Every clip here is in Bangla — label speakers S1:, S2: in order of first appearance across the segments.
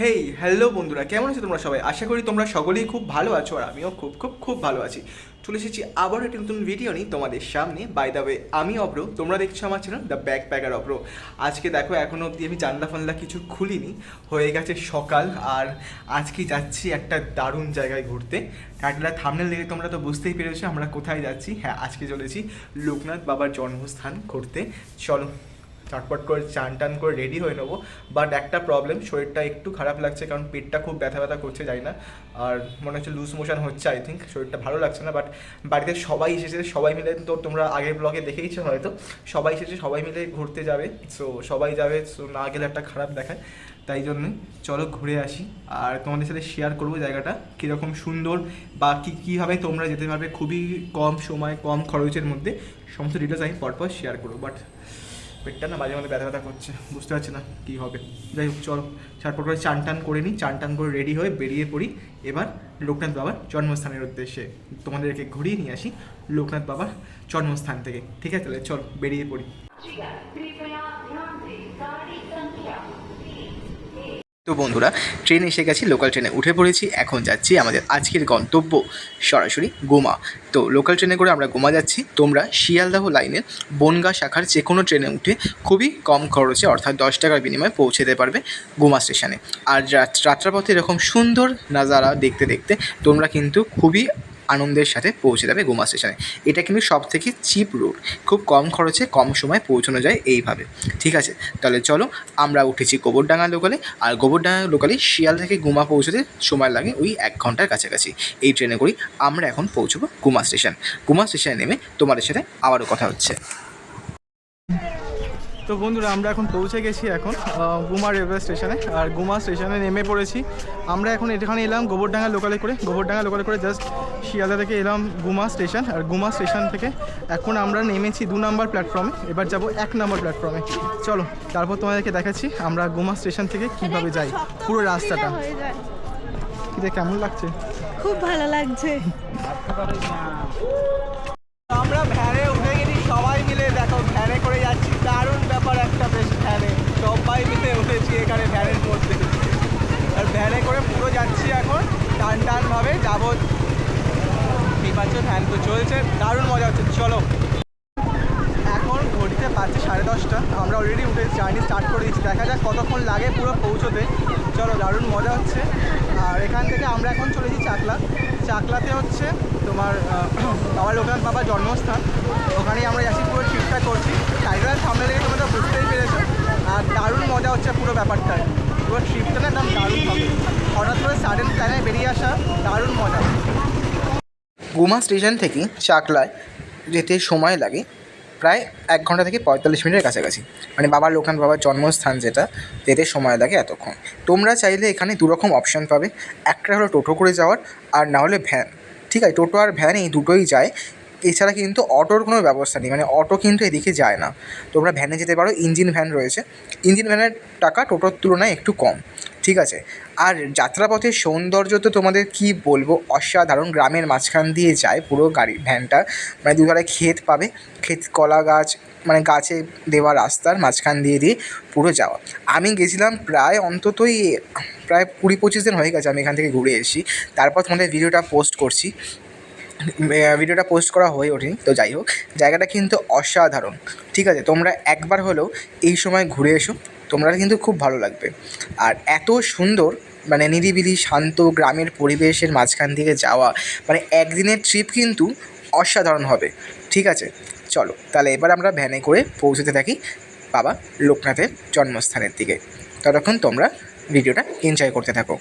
S1: হেই হ্যালো বন্ধুরা, কেমন আছো তোমরা সবাই? আশা করি তোমরা সকলেই খুব ভালো আছো আর আমিও খুব খুব খুব ভালো আছি। চলে এসেছি আবার একটি নতুন ভিডিও নিই তোমাদের সামনে। বাই দ্য ওয়ে আমি অব্র, তোমরা দেখছ আমার চ্যানেল দ্য ব্যাক প্যাকার অব্র। আজকে দেখো এখনও অবধি আমি জানলা ফানলা কিছু খুলিনি। হয়ে গেছে সকাল আর আজকে যাচ্ছি একটা দারুণ জায়গায় ঘুরতে। টাইটেলটা থামনেল দেখে তোমরা তো বুঝতেই পেরেছ আমরা কোথায় যাচ্ছি। হ্যাঁ আজকে চলেছি লোকনাথ বাবার জন্মস্থান ঘুরতে। চলো। চটপট করে চান টান করে রেডি হয়ে নেব। বাট একটা প্রবলেম শরীরটা একটু খারাপ লাগছে কারণ পেটটা খুব ব্যথা ব্যথা করছে যাই না। আর মনে হচ্ছে লুজ মোশন হচ্ছে আই থিঙ্ক শরীরটা ভালো লাগছে না। বাট বাড়িতে সবাই এসেছে, সবাই মিলে তো তোমরা আগের ব্লগে দেখেইছো হয়তো। সবাই এসেছে, সবাই মিলে ঘুরতে যাবে। সো সবাই যাবে সো না গেলে একটা খারাপ দেখায়। তাই জন্য চলো ঘুরে আসি। আর তোমাদের সাথে শেয়ার করব জায়গাটা, কীরকম সুন্দর বা কী, কীভাবে তোমরা যেতে পারবে। খুবই কম সময়, কম খরচের মধ্যে। সমস্ত ডিটেলস আমি পরপর শেয়ার করব। বাট পেটটা না মাঝে মাঝে ব্যথা ব্যথা করছে, বুঝতে পারছি না কী হবে। যাই হোক, চল ছাড়পট করে চান টান করে নিই, চান টান করে রেডি হয়ে বেরিয়ে পড়ি। এবার লোকনাথ বাবার জন্মস্থানের উদ্দেশ্যে তোমাদেরকে ঘুরিয়ে নিয়ে আসি লোকনাথ বাবার জন্মস্থান থেকে। ঠিক আছে, তাহলে চল, বেরিয়ে পড়ি। তো বন্ধুরা ট্রেন এসে গেছি লোকাল ট্রেনে উঠে পড়েছি। এখন যাচ্ছি আমাদের আজকের গন্তব্য সরাসরি গোমা। তো লোকাল ট্রেনে করে আমরা গোমা যাচ্ছি। তোমরা শিয়ালদাহ লাইনের বনগা শাখার যে কোনো ট্রেনে উঠে খুবই কম খরচে, অর্থাৎ দশ টাকার বিনিময়ে পৌঁছে যেতে পারবে গোমা স্টেশনে আর রাত- যাত্রাপথে এরকম সুন্দর নাজারা দেখতে দেখতে তোমরা কিন্তু খুবই আনন্দের সাথে পৌঁছে যাবে গোমা স্টেশনে। এটা কিন্তু সব থেকে চিপ রুট খুব কম খরচে, কম সময় পৌঁছানো যায় এইভাবে। ঠিক আছে? তাহলে চলো, আমরা উঠেছি গোবরডাঙ্গা লোকালে। আর গোবরডাঙ্গা লোকালে শিয়াল থেকে গুমা পৌঁছতে সময় লাগে ওই এক ঘণ্টার কাছাকাছি। এই ট্রেনে করি আমরা এখন পৌঁছবো গুমা স্টেশন। গুমা স্টেশনে নেমে তোমাদের সাথে আবারও কথা হচ্ছে। তো বন্ধুরা আমরা এখন পৌঁছে গেছি এখন গুমা রেলওয়ে স্টেশনে আর গুমা স্টেশনে নেমে পড়েছি। আমরা এখন এখানে এলাম গোবরডাঙ্গা লোকালে করে। গোবরডাঙ্গা লোকালে করে জাস্ট শিয়ালদা থেকে এলাম গুমা স্টেশন আর গুমা স্টেশন থেকে এখন আমরা নেমেছি দু নম্বর প্ল্যাটফর্মে এবার যাব এক নম্বর প্ল্যাটফর্মে চলো তারপর তোমাদেরকে দেখাচ্ছি আমরা গুমা স্টেশন থেকে কীভাবে যাই। পুরো রাস্তাটা। কিরে কেমন লাগছে?
S2: খুব ভালো লাগছে।
S1: আমরা ভ্যানে উঠে গেছি সবাই মিলে দেখো ভ্যানে করে ব্যাপার একটা বেশ ভ্যানে। সবাই মিলে উঠেছি এখানে ভ্যানের মধ্যে। আর ভ্যানে করে পুরো যাচ্ছি এখন, টান টান ভাবে যাব। পাচ্ছ ভ্যান তো চলছে, দারুণ মজা হচ্ছে। চলো। এখন ঘড়িতে পাচ্ছি সাড়ে দশটা, আমরা অলরেডি উঠে জার্নি স্টার্ট করে দিচ্ছি দেখা যাক কতক্ষণ লাগে পুরো পৌঁছোতে। চলো, দারুণ মজা হচ্ছে। আর এখান থেকে আমরা এখন চলেছি চাকলা। চাকলাতে হচ্ছে তোমার বাবা লোকনাথ বাবার জন্মস্থান। ওখানেই আমরা যাচ্ছি, পুরো ট্রিপটা করছি। টাইগার সামনে থেকে তোমরা বুঝতেই পেরেছ। আর দারুণ মজা হচ্ছে পুরো ব্যাপারটা। পুরো ট্রিপটা না একদম দারুণ হবে। হঠাৎ করে সাডেন প্ল্যানে বেরিয়ে আসা দারুণ মজা। গুমা স্টেশন থেকে চাকলায় যেতে সময় লাগে প্রায় এক ঘণ্টা থেকে পঁয়তাল্লিশ মিনিটের কাছাকাছি। মানে বাবার লোকনাথ বাবার জন্মস্থান যেটা, যেতে সময় লাগে এতক্ষণ। তোমরা চাইলে এখানে দুরকম অপশান পাবে। একটা হলো টোটো করে যাওয়ার, আর না হলে ভ্যান ঠিক আছে, টোটো আর ভ্যান এই দুটোই যায়। এছাড়া কিন্তু অটোর কোনো ব্যবস্থা নেই মানে অটো কিন্তু এদিকে যায় না। তোমরা ভ্যানে যেতে পারো ইঞ্জিন ভ্যান রয়েছে। ইঞ্জিন ভ্যানের টাকা টোটোর তুলনায় একটু কম, ঠিক আছে? আর যাত্রাপথের সৌন্দর্য তো তোমাদের কি বলব? অসাধারণ, গ্রামের মাঝখান দিয়ে যায় পুরো গাড়ি ভ্যানটা মানে দুধারে ক্ষেত পাবে, ক্ষেত কলা গাছ মানে গাছে দেওয়া রাস্তার মাঝখান দিয়ে দিয়ে পুরো যাওয়া। আমি গেছিলাম প্রায় অন্ততই, প্রায় কুড়ি পঁচিশ দিন হয়ে গেছে আমি এখান থেকে ঘুরে এসেছি। তারপর তোমাদের ভিডিওটা পোস্ট করছি। ভিডিওটা পোস্ট করা হয়ে ওঠেনি, তো যাই হোক, জায়গাটা কিন্তু অসাধারণ। ঠিক আছে, তোমরা একবার হলেও এই সময় ঘুরে এসো, তোমরা কিন্তু খুব ভালো লাগবে। আর এত সুন্দর মানে নিরিবিলি, শান্ত গ্রামের পরিবেশের মাঝখান থেকে যাওয়া মানে একদিনের ট্রিপ কিন্তু অসাধারণ হবে। ঠিক আছে, চলো, তাহলে এবার আমরা ভ্যানে করে পৌঁছতে থাকি বাবা লোকনাথের জন্মস্থানের দিকে। ততক্ষণ তোমরা ভিডিওটা এনজয় করতে থাকো।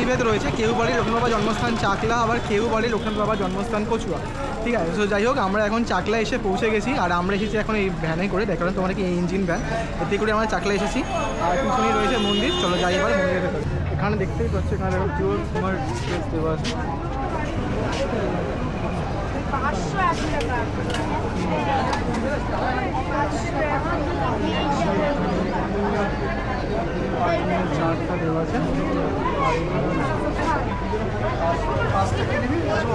S1: মতবিভেদ রয়েছে। কেউ বলে লোকনাথ বাবার জন্মস্থান চাকলা, আবার কেউ বলে লোকনাথ বাবার জন্মস্থান কচুয়া। ঠিক আছে? তো যাই হোক, আমরা এখন চাকলা এসে পৌঁছে গেছি, আর আমরা এসেছি এখন এই ভ্যানে করে। দেখালাম তোমার কি ইঞ্জিন ভ্যান এতে করে আমরা চাকলা এসেছি। আর পিছনেই রয়েছে মন্দির। চলো যাই এবার মন্দিরে এখানে দেখতেই পাচ্ছ, এখানে তোমার
S2: চার্জটা দেওয়া আছে আর এখানে আর পাঁচ টাকা নিবি আসব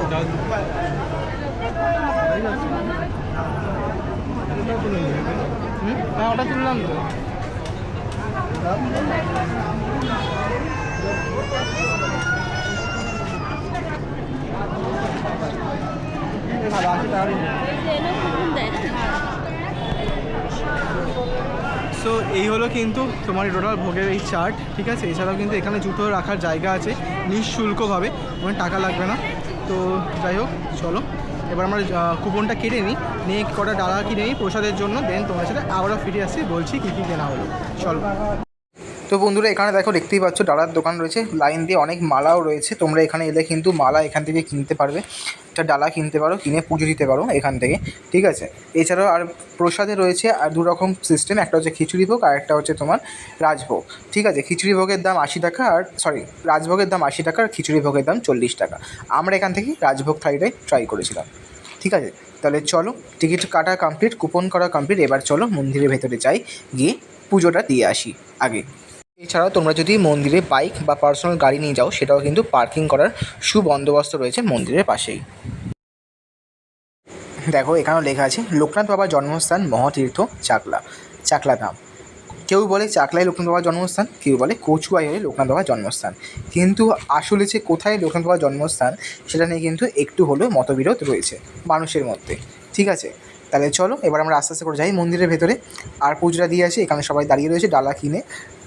S2: হ্যাঁ ওটা তুললাম তো ভালো আছে তাহলে সো এই হলো কিন্তু তোমার টোটাল ভোগের এই চার্ট ঠিক আছে? এছাড়াও কিন্তু এখানে জুতো রাখার জায়গা আছে, নিঃশুল্কভাবে মানে টাকা লাগবে না। তো যাই হোক, চলো। এবার আমরা কুপনটা কেটে নিই, নিয়ে কটা ডালা কিনে নিই প্রসাদের জন্য দেন তোমার সাথে আবারও ফিরে আসছি, বলছি কী কী কেনা হলো। চলো। তো বন্ধুরা, এখানে দেখো দেখতেই পাচ্ছ ডালার দোকান রয়েছে। লাইন দিয়ে অনেক মালাও রয়েছে। তোমরা এখানে এলে কিন্তু মালা এখান থেকে কিনতে পারবে। একটা ডালা কিনতে পারো, কিনে পুজো দিতে পারো এখান থেকে। ঠিক আছে? এছাড়াও আর প্রসাদে রয়েছে আর দু রকম সিস্টেম একটা হচ্ছে খিচুড়ি ভোগ আর একটা হচ্ছে তোমার রাজভোগ। ঠিক আছে? খিচুড়ি ভোগের দাম আশি টাকা আর সরি রাজভোগের দাম আশি টাকা আর খিচুড়ি ভোগের দাম চল্লিশ টাকা। আমরা এখান থেকে রাজভোগ থালিটাই ট্রাই করেছিলাম। ঠিক আছে? তাহলে চলো টিকিট কাটা কমপ্লিট কুপন করা কমপ্লিট এবার চলো মন্দিরের ভেতরে যাই, গিয়ে পুজোটা দিয়ে আসি আগে। এছাড়াও তোমরা যদি মন্দিরে বাইক বা পার্সোনাল গাড়ি নিয়ে যাও, সেটাও কিন্তু পার্কিং করার সুবন্দোবস্ত রয়েছে মন্দিরের পাশেই। দেখো, এখানেও লেখা আছে, লোকনাথ বাবার জন্মস্থান মহাতীর্থ চাকলা। চাকলা ধাম। কেউ বলে চাকলায় লোকনাথ বাবার জন্মস্থান, কেউ বলে কচুয়াই হয়ে লোকনাথ বাবার জন্মস্থান। কিন্তু আসলে যে কোথায় লোকনাথ বাবার জন্মস্থান, সেটা নিয়ে কিন্তু একটু হলেও মতবিরোধ রয়েছে মানুষের মধ্যে। ঠিক আছে? তাহলে চলো, এবার আমরা আস্তে আস্তে করে যাই মন্দিরের ভেতরে। আর পুজোটা দিয়ে আসি, এখানে সবাই দাঁড়িয়ে রয়েছে ডালা কিনে।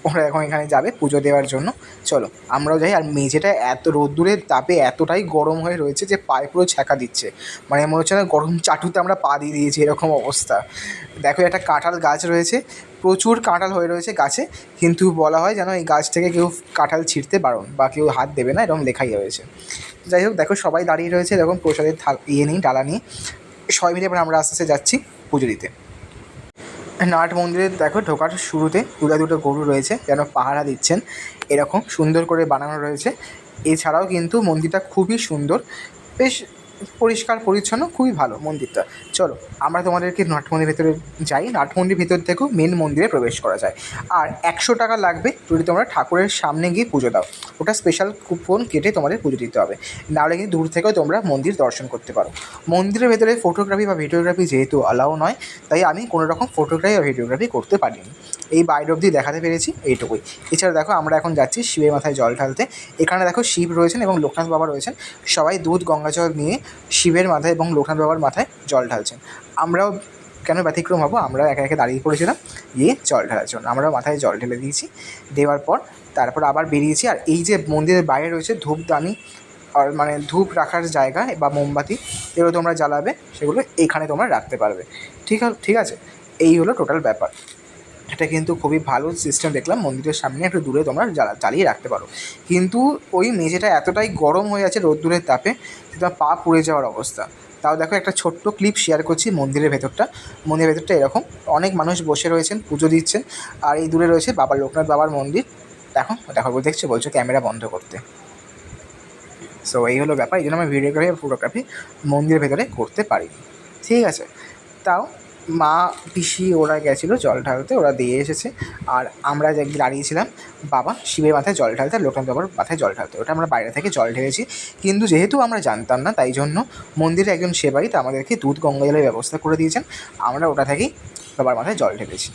S2: ওরা এখন এখানে যাবে পুজো দেওয়ার জন্য। চলো, আমরাও যাই। আর মেঝেটা এত রোদ্দুরের তাপে এতটাই গরম হয়ে রয়েছে যে পায়ে পুরো ছ্যাঁকা দিচ্ছে। মানে মনে হচ্ছে না গরম চাটুতে আমরা পা দিয়ে দিয়েছি, এরকম অবস্থা। দেখো, একটা কাঁঠাল গাছ রয়েছে। প্রচুর কাঁঠাল হয়ে রয়েছে গাছে, কিন্তু বলা হয় যেন এই গাছ থেকে কেউ কাঁঠাল ছিঁড়তে বারণ বা কেউ হাত দেবে না, এরকম লেখাই রয়েছে। যাই হোক, দেখো, সবাই দাঁড়িয়ে রয়েছে, এরকম প্রসাদের থাল ইয়ে নিই, ডালা নিয়ে সবাই মিলে এবার আমরা আস্তে আস্তে যাচ্ছি পুজো দিতে। নাট মন্দিরে দেখো ঢোকার শুরুতে দুটো দুটো গরু রয়েছে, যেন পাহারা দিচ্ছেন। এরকম সুন্দর করে বানানো রয়েছে। এছাড়াও কিন্তু মন্দিরটা খুবই সুন্দর। বেশ পরিষ্কার, পরিচ্ছন্ন, খুবই ভালো মন্দিরটা। চলো, আমরা তোমাদেরকে নাট মন্দিরের ভেতরে যাই। নাট মন্দির ভেতর থেকেও মেন মন্দিরে প্রবেশ করা যায়। আর একশো টাকা লাগবে যদি তোমরা ঠাকুরের সামনে গিয়ে পুজো দাও। ওটা স্পেশাল কুপন কেটে তোমাদের পুজো দিতে হবে। নাহলে কিন্তু দূর থেকেও তোমরা মন্দির দর্শন করতে পারো। মন্দিরের ভেতরে ফটোগ্রাফি বা ভিডিওগ্রাফি যেহেতু অ্যালাউ নয়, তাই আমি কোনো রকম ফটোগ্রাফি বা ভিডিওগ্রাফি করতে পারিনি। এই বাইরে অবধি দেখাতে পেরেছি, এইটুকুই। এছাড়া দেখো আমরা এখন যাচ্ছি শিবের মাথায় জল ঢালতে। এখানে দেখো শিব রয়েছেন এবং লোকনাথ বাবা রয়েছেন। সবাই দুধ গঙ্গা জল নিয়ে শিবের মাথায় এবং লোকনাথ বাবার মাথায় জল ঢালছেন। আমরাও কেন ব্যতিক্রম হব? আমরা একে একে দাঁড়িয়ে পড়েছিলাম, গিয়ে জল ঢালার জন্য। আমরা মাথায় জল ঢেলে দিয়েছি। দেওয়ার পর তারপর আবার বেরিয়েছি। আর এই যে মন্দিরের বাইরে রয়েছে ধূপদানি, আর মানে ধূপ রাখার জায়গা বা মোমবাতি এগুলো তোমরা জ্বালাবে, সেগুলো এখানে তোমরা রাখতে পারবে। ঠিক ঠিক আছে? এই হলো টোটাল ব্যাপার। এটা কিন্তু খুবই ভালো সিস্টেম দেখলাম, মন্দিরের সামনে একটু দূরে তোমরা চালিয়ে রাখতে পারো। কিন্তু ওই মেঝেটা এতটাই গরম হয়ে আছে রোদ্দুরের তাপে তোমার পা পুড়ে যাওয়ার অবস্থা। তাও দেখো একটা ছোট্ট ক্লিপ শেয়ার করছি মন্দিরের ভেতরটা। মন্দিরের ভেতরটা এরকম, অনেক মানুষ বসে রয়েছেন, পুজো দিচ্ছেন, আর এই দূরে রয়েছে বাবা লোকনাথ বাবার মন্দির। দেখো দেখো, দেখছ, বলছো ক্যামেরা বন্ধ করতে। সো এই হলো ব্যাপার, এই জন্য আমি ভিডিওগ্রাফি আর ফটোগ্রাফি মন্দিরের ভেতরে করতে পারি ঠিক আছে, তাও মা, পিসি ওরা গেছিল জল ঢালতে, ওরা দিয়ে এসেছে। আর আমরা যে দাঁড়িয়েছিলাম, বাবা শিবের মাথায় জল ঢালতে আর লোকনাথ বাবার মাথায় জল ঢালতে। ওটা আমরা বাইরে থেকে জল ঢেলেছি। কিন্তু যেহেতু আমরা জানতাম না, তাই জন্য মন্দিরে একজন সেবায়িত আমাদেরকে দুধ গঙ্গা জলের ব্যবস্থা করে দিয়েছেন। আমরা ওটা থেকেই বাবার মাথায় জল ঢেলেছি।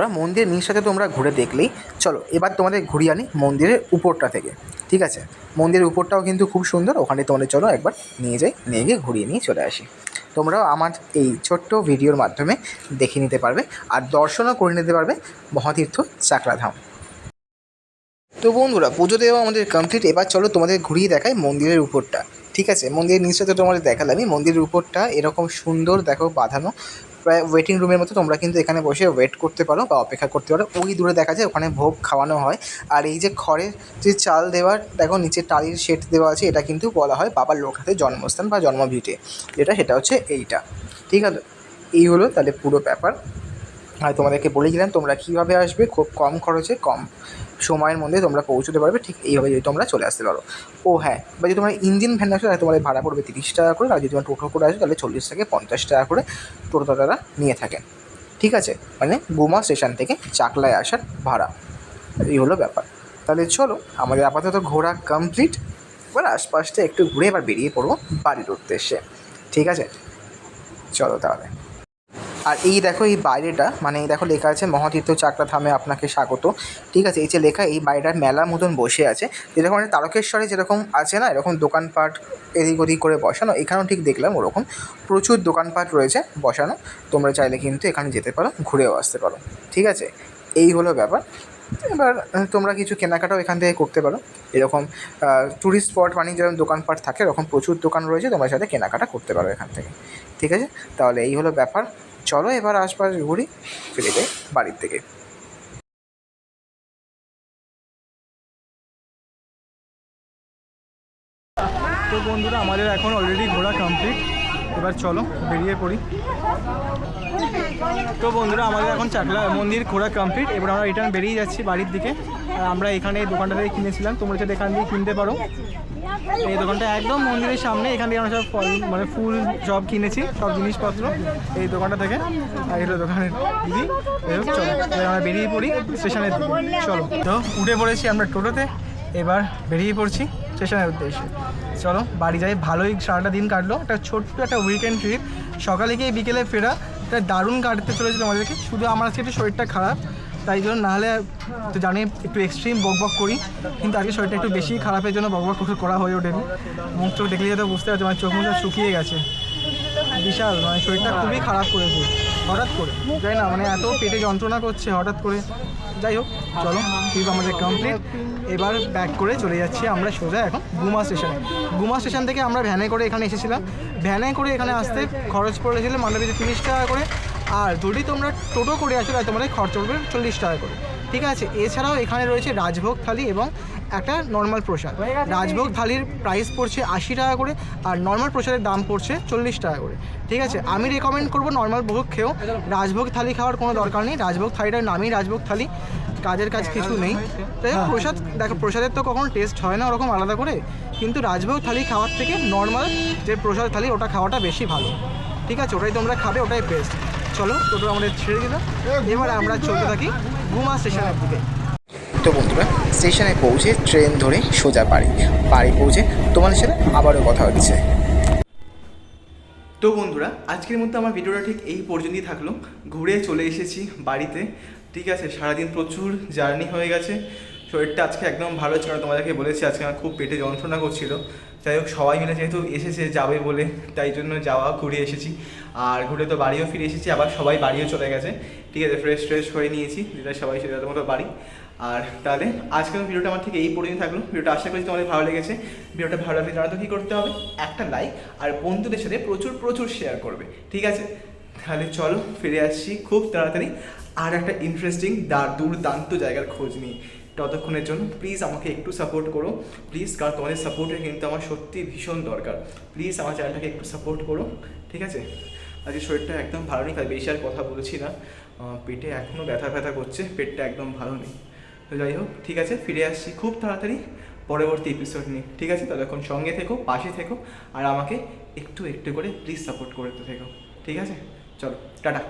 S2: বন্ধুরা, মন্দিরের নিচটাতে তোমরা ঘুরে দেখলেই চলো, এবার তোমাদের ঘুরিয়ে আনি মন্দিরের উপরটা থেকে, ঠিক আছে? মন্দিরের উপরটাও কিন্তু খুব সুন্দর, ওখানে তোমাদের চলো একবার নিয়ে যাই, নিয়ে গিয়ে ঘুরিয়ে নিয়ে চলে আসি। তোমরাও আমার এই ছোট্ট ভিডিওর মাধ্যমে দেখে নিতে পারবে আর দর্শনও করে নিতে পারবে মহাতীর্থ চাকরাধাম। তো বন্ধুরা, পুজো দেওয়া আমাদের কমপ্লিট এবার চলো তোমাদের ঘুরিয়ে দেখাই মন্দিরের উপরটা, ঠিক আছে? মন্দিরের নিচে তো তোমাদের দেখালামই মন্দিরের উপরটা এরকম সুন্দর দেখো বাঁধানো প্রায় ওয়েটিং রুমের মতো তোমরা কিন্তু এখানে বসে ওয়েট করতে পারো বা অপেক্ষা করতে পারো। ওই দূরে দেখা যায় ওখানে ভোগ খাওয়ানো হয়। আর এই যে খড়ের যে চাল দেওয়ার, দেখো নিচে টালির শেড দেওয়া আছে, এটা কিন্তু বলা হয় বাবার লোকনাথের জন্মস্থান বা জন্মভিটে। যেটা, সেটা হচ্ছে এইটা। ঠিক আছে? এই হলো তাহলে পুরো ব্যাপার। আর তোমাদেরকে বলেছিলাম তোমরা কীভাবে আসবে, খুব কম খরচে, কম সময়ের মধ্যে তোমরা পৌঁছতে পারবে, ঠিক এইভাবে যদি তোমরা চলে আসতে পারো। ও হ্যাঁ বা যদি তোমরা ইঞ্জিন ভ্যান আসো, তাহলে তোমাদের ভাড়া পড়বে তিরিশ টাকা করে, আর যদি তোমরা টোটো করে আসো, তাহলে চল্লিশ থেকে পঞ্চাশ টাকা করে টোটো তারা নিয়ে থাকেন ঠিক আছে? মানে গুমা স্টেশন থেকে চাকলায় আসার ভাড়া। এই হলো ব্যাপার। তাহলে চলো, আমাদের আপাতত ঘোরা কমপ্লিট। এবার আশপাশটা একটু ঘুরে এবার বেরিয়ে পড়ব বাড়ির উদ্দেশ্যে। ঠিক আছে? চলো তাহলে। আর এই দেখো, এই বাইরেটা মানে এই দেখো লেখা আছে, মহাতীর্থ চাকরা ধামে আপনাকে স্বাগত। ঠিক আছে, এই যে লেখা, এই বাড়িটার মেলার মতন বসে আছে। যেরকম মানে তারকেশ্বরে যেরকম আছে না, এরকম দোকানপাট এদিক ওদিক করে বসানো, এখানেও ঠিক দেখলাম ওরকম। প্রচুর দোকানপাট রয়েছে বসানো, তোমরা চাইলে কিন্তু এখানে যেতে পারো, ঘুরেও আসতে পারো। ঠিক আছে, এই হলো ব্যাপার। এবার তোমরা কিছু কেনাকাটাও এখান থেকে করতে পারো। এরকম ট্যুরিস্ট স্পট মানে যেরকম দোকানপাট থাকে, এরকম প্রচুর দোকান রয়েছে, তোমরা সাথে কেনাকাটা করতে পারো এখান থেকে। ঠিক আছে, তাহলে এই হলো ব্যাপার। চলো এবার আশপাশ ঘুরি, ফিরে যাই বাড়ির থেকে
S1: তো বন্ধুরা, আমাদের এখন অলরেডি ঘোরা কমপ্লিট এবার চলো বেরিয়ে পড়ি। তো বন্ধুরা, আমাদের এখন চাকলা মন্দির ঘোরা কমপ্লিট এবার আমরা রিটার্ন বেরিয়ে যাচ্ছি বাড়ির দিকে। আর আমরা এখানে এই দোকানটা থেকে কিনেছিলাম। তোমরা যদি এখান দিয়ে কিনতে পারো। এই দোকানটা একদম মন্দিরের সামনে। এখান থেকে আমরা সব ফল মানে ফুল সব কিনেছি, সব জিনিসপত্র এই দোকানটা থেকে। আর এটা দোকানের দিদি। চলো আমরা বেরিয়ে পড়ি স্টেশনের দিকে। চলো, তো উঠে পড়েছি আমরা টোটোতে। এবার বেরিয়ে পড়ছি স্টেশনের উদ্দেশ্যে। চলো, বাড়ি যাই। ভালোই সারাটা দিন কাটলো। একটা ছোট্ট একটা উইকেন্ড ট্রিপ সকালে গিয়ে বিকেলে ফেরা। এটা দারুণ কাটতে চলেছিল আমাদেরকে। শুধু আমার আজকে একটু শরীরটা খারাপ। তাই জন্য নাহলে তো জানি একটু এক্সট্রিম বক বক করি, কিন্তু আজকে শরীরটা একটু বেশি খারাপের জন্য বক বক করা হয়ে ওঠেনি। মুখ চোখ দেখলে তো বুঝতে পারছ আমার চোখ মুখ শুকিয়ে গেছে। বিশাল মানে শরীরটা খুবই খারাপ করেছে, হঠাৎ করে। যাই না মানে এত পেটে যন্ত্রণা করছে হঠাৎ করে। যাই হোক, চলো ট্রিপ আমাদের কমপ্লিট এবার ব্যাক করে চলে যাচ্ছি আমরা সোজা এখন গুমা স্টেশনে গুমা স্টেশন থেকে আমরা ভ্যানে করে এখানে এসেছিলাম। ভ্যানে করে এখানে আসতে খরচ পড়েছিল মানবীতে তিরিশ টাকা করে। আর যদি তোমরা টোটো করে আসো তাহলে তোমাদের খরচ পড়বে চল্লিশ টাকা করে। ঠিক আছে? এছাড়াও এখানে রয়েছে রাজভোগ থালি এবং একটা নর্মাল প্রসাদ। রাজভোগ থালির প্রাইস পড়ছে আশি টাকা করে আর নর্মাল প্রসাদের দাম পড়ছে চল্লিশ টাকা করে। ঠিক আছে? আমি রেকমেন্ড করব নর্মাল ভোগ খেয়েও। রাজভোগ থালি খাওয়ার কোনো দরকার নেই। রাজভোগ থালিটার নামই রাজভোগ থালি। কাজের কাজ কিছু নেই। তাই হোক, প্রসাদ দেখো প্রসাদের তো কখনো টেস্ট হয় না ওরকম আলাদা করে। কিন্তু রাজভোগ থালি খাওয়ার থেকে নর্মাল যে প্রসাদ থালি ওটা খাওয়াটা বেশি ভালো। ঠিক আছে? ওটাই তোমরা খাবে ওটাই বেস্ট চলো টোটো আমাদের ছেড়ে দিল। এবার আমরা চলতে থাকি গুমা স্টেশনের দিকে।
S2: তো বন্ধুরা স্টেশনে পৌঁছে ট্রেন ধরে সোজা বাড়ি বাড়ি পৌঁছে তোমাদের সাথে আবারও কথা হচ্ছে।
S1: তো বন্ধুরা আজকের মধ্যে আমার ভিডিওটা ঠিক এই পর্যন্তই থাকল। ঘুরে চলে এসেছি বাড়িতে ঠিক আছে? সারাদিন প্রচুর জার্নি হয়ে গেছে। শরীরটা আজকে একদম ভালো ছিল তোমাদেরকে বলেছি আজকে আমার খুব পেটে যন্ত্রণা করছিল। যাই হোক, সবাই মিলে যেহেতু এসেছে যাবে বলে, তাই জন্য যাওয়া, ঘুরে এসেছি। আর ঘুরে তো বাড়িও ফিরে এসেছি, আবার সবাই বাড়িও চলে গেছে। ঠিক আছে ফ্রেশ ফ্রেশ হয়ে নিয়েছি, যেটা সবাই সেটার মতো বাড়ি। আর তাহলে আজকের ভিডিওটা আমার থেকে এই পর্যন্ত থাকল। ভিডিওটা আশা করি তোমাদের ভালো লেগেছে। ভিডিওটা ভালো লাগলে জানাতো কী করতে হবে? একটা লাইক আর বন্ধুদের সাথে প্রচুর প্রচুর শেয়ার করবে। ঠিক আছে? তাহলে চলো, ফিরে আসছি খুব তাড়াতাড়ি। আর একটা ইন্টারেস্টিং দুর্দান্ত জায়গার খোঁজ নিয়ে। ততক্ষণের জন্য প্লিজ আমাকে একটু সাপোর্ট করো। প্লিজ কারণ তোমাদের সাপোর্টে কিন্তু আমার সত্যি ভীষণ দরকার। প্লিজ আমার চ্যানেলটাকে একটু সাপোর্ট করো, ঠিক আছে? আজকে শরীরটা একদম ভালো নেই বেশি আর কথা বলছি না। পেটে এখনও ব্যথা ব্যথা করছে, পেটটা একদম ভালো নেই। তো যাই হোক, ঠিক আছে, ফিরে আসছি খুব তাড়াতাড়ি পরবর্তী এপিসোড নিয়ে, ঠিক আছে? ততক্ষণ সঙ্গে থেকো পাশে থেকো, আর আমাকে একটু একটু করে প্লিজ সাপোর্ট করতে থেকো, ঠিক আছে? চলো, টাটা।